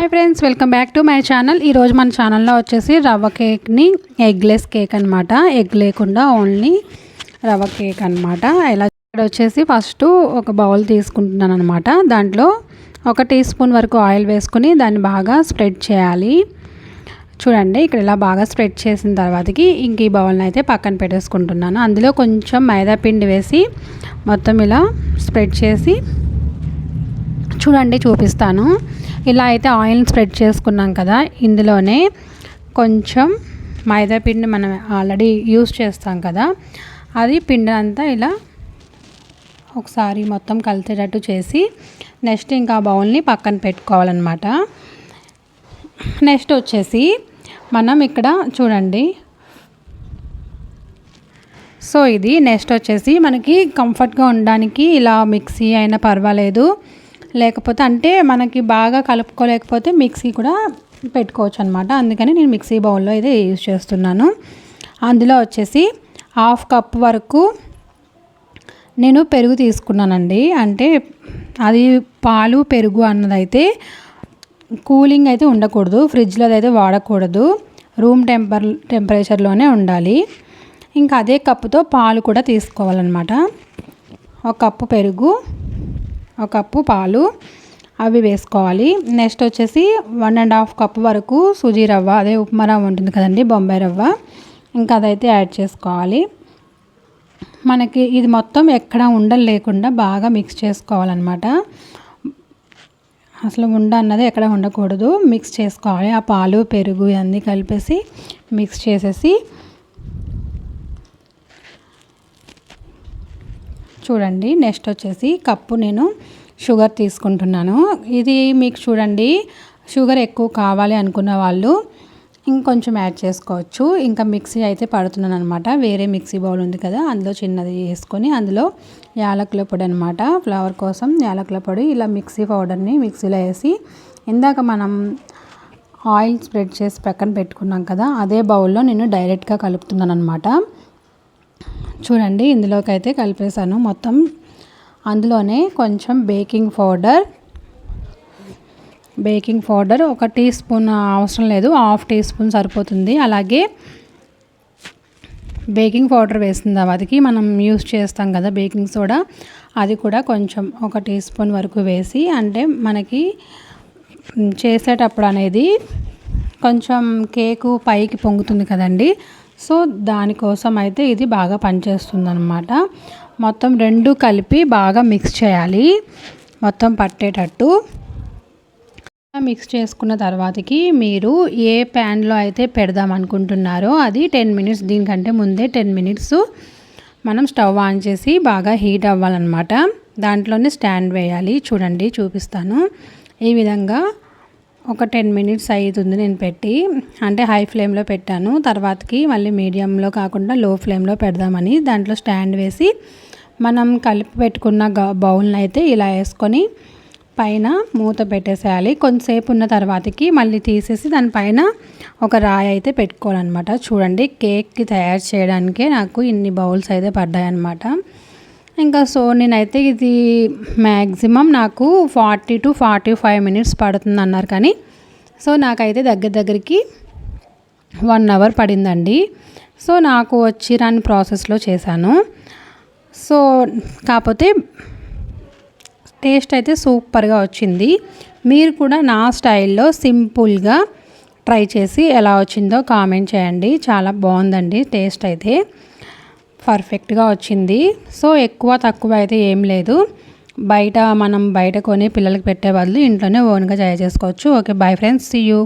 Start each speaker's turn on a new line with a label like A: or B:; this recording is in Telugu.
A: Hi friends welcome back to my channel ఈరోజు మన ఛానల్లో వచ్చేసి రవ్వ కేక్ని ఎగ్లెస్ కేక్ అనమాట ఎగ్ లేకుండా ఓన్లీ రవ్వ కేక్ అనమాట ఎలా ఇక్కడ వచ్చేసి ఫస్ట్ ఒక బౌల్ తీసుకుంటున్నాను అనమాట దాంట్లో ఒక టీ స్పూన్ వరకు ఆయిల్ వేసుకుని దాన్ని బాగా స్ప్రెడ్ చేయాలి. చూడండి ఇక్కడ ఇలా బాగా స్ప్రెడ్ చేసిన తర్వాతకి ఇంక ఈ బౌల్ని అయితే పక్కన పెట్టేసుకుంటున్నాను. అందులో కొంచెం మైదా పిండి వేసి మొత్తం ఇలా స్ప్రెడ్ చేసి చూడండి చూపిస్తాను. ఇలా అయితే ఆయిల్ని స్ప్రెడ్ చేసుకున్నాం కదా ఇందులోనే కొంచెం మైదా పిండి మనం ఆల్రెడీ యూస్ చేస్తాం కదా అది పిండి అంతా ఇలా ఒకసారి మొత్తం కలిసేటట్టు చేసి నెక్స్ట్ ఇంకా బౌల్ని పక్కన పెట్టుకోవాలన్నమాట. నెక్స్ట్ వచ్చేసి మనం ఇక్కడ చూడండి. సో ఇది నెక్స్ట్ వచ్చేసి మనకి కంఫర్ట్గా ఉండడానికి ఇలా మిక్సీ అయినా పర్వాలేదు. లేకపోతే అంటే మనకి బాగా కలుపుకోలేకపోతే మిక్సీ కూడా పెట్టుకోవచ్చు అనమాట అందుకని నేను మిక్సీ బౌల్లో అయితే యూజ్ చేస్తున్నాను. అందులో వచ్చేసి హాఫ్ కప్ వరకు నేను పెరుగు తీసుకున్నానండి. అంటే అది పాలు పెరుగు అన్నదైతే కూలింగ్ అయితే ఉండకూడదు. ఫ్రిడ్జ్లో అయితే వాడకూడదు. రూమ్ టెంపర్ టెంపరేచర్లోనే ఉండాలి. ఇంకా అదే కప్పుతో పాలు కూడా తీసుకోవాలన్నమాట. ఒక కప్పు పెరుగు ఒక కప్పు పాలు అవి వేసుకోవాలి. నెక్స్ట్ వచ్చేసి వన్ అండ్ హాఫ్ కప్ వరకు సుజీ రవ్వ అదే ఉప్మా రవ్వ ఉంటుంది కదండి బొంబాయి రవ్వ. ఇంకా అదైతే యాడ్ చేసుకోవాలి. మనకి ఇది మొత్తం ఎక్కడ ఉండలు లేకుండా బాగా మిక్స్ చేసుకోవాలన్నమాట. అసలు ఉండ అన్నది ఎక్కడ ఉండకూడదు. మిక్స్ చేసుకోవాలి. ఆ పాలు పెరుగు ఇవన్నీ కలిపేసి మిక్స్ చేసేసి చూడండి. నెక్స్ట్ వచ్చేసి కప్పు నేను షుగర్ తీసుకుంటున్నాను. ఇది మీకు చూడండి. షుగర్ ఎక్కువ కావాలి అనుకున్న వాళ్ళు ఇంకొంచెం యాడ్ చేసుకోవచ్చు. ఇంకా మిక్సీ అయితే పడుతున్నాను అనమాట వేరే మిక్సీ బౌల్ ఉంది కదా అందులో చిన్నది వేసుకొని అందులో యాలకుల పొడి అనమాట ఫ్లవర్ కోసం యాలకుల పొడి ఇలా మిక్సీ పౌడర్ని మిక్సీలో వేసి ఇందాక మనం ఆయిల్ స్ప్రెడ్ చేసి పక్కన పెట్టుకున్నాం కదా అదే బౌల్లో నేను డైరెక్ట్గా కలుపుతున్నాను అనమాట చూడండి ఇందులోకి అయితే కలిపేసాను మొత్తం అందులోనే కొంచెం బేకింగ్ పౌడర్. బేకింగ్ పౌడర్ ఒక టీ స్పూన్ అవసరం లేదు హాఫ్ టీ స్పూన్ సరిపోతుంది. అలాగే బేకింగ్ పౌడర్ వేసిన తర్వాతకి మనం యూస్ చేస్తాం కదా బేకింగ్ సోడా అది కూడా కొంచెం ఒక టీ స్పూన్ వరకు వేసి అంటే మనకి చేసేటప్పుడు అనేది కొంచెం కేకు పైకి పొంగుతుంది కదండి. సో దానికోసం అయితే ఇది బాగా పనిచేస్తుంది అనమాట మొత్తం రెండు కలిపి బాగా మిక్స్ చేయాలి. మొత్తం పట్టేటట్టు. మిక్స్ చేసుకున్న తర్వాతకి మీరు ఏ ప్యాన్లో అయితే పెడదాం అనుకుంటున్నారో అది టెన్ మినిట్స్ దీనికంటే ముందే టెన్ మినిట్స్ మనం స్టవ్ ఆన్ చేసి బాగా హీట్ అవ్వాలన్నమాట. దాంట్లోనే స్టాండ్ వేయాలి. చూడండి చూపిస్తాను. ఈ విధంగా ఒక టెన్ మినిట్స్ అవుతుంది నేను పెట్టి అంటే హై ఫ్లేమ్లో పెట్టాను. తర్వాతకి మళ్ళీ మీడియంలో కాకుండా లో ఫ్లేమ్లో పెడదామని దాంట్లో స్టాండ్ వేసి మనం కలిపి పెట్టుకున్న బౌల్ని అయితే ఇలా వేసుకొని పైన మూత పెట్టేసేయాలి. కొంతసేపు ఉన్న తర్వాతకి మళ్ళీ తీసేసి దానిపైన ఒక రాయి అయితే పెట్టుకోవాలన్నమాట. చూడండి కేక్కి తయారు చేయడానికే నాకు ఇన్ని బౌల్స్ అయితే పడ్డాయన్నమాట. ఇంకా సో నేనైతే ఇది మ్యాక్సిమం నాకు forty two forty five minutes పడుతుంది అన్నారు కానీ సో నాకైతే దగ్గర దగ్గరికి వన్ అవర్ పడిందండి. సో నాకు వచ్చి రాని ప్రాసెస్లో చేశాను. సో కాకపోతే టేస్ట్ అయితే సూపర్గా వచ్చింది. మీరు కూడా నా స్టైల్లో సింపుల్గా ట్రై చేసి ఎలా వచ్చిందో కామెంట్ చేయండి. చాలా బాగుందండి టేస్ట్ అయితే. పర్ఫెక్ట్గా వచ్చింది. సో ఎక్కువ తక్కువ అయితే ఏం లేదు. బయట మనం బయట కొని పిల్లలకి పెట్టే బదులు ఇంట్లోనే ఓన్గా తయారు చేసుకోవచ్చు. Okay bye friends see you.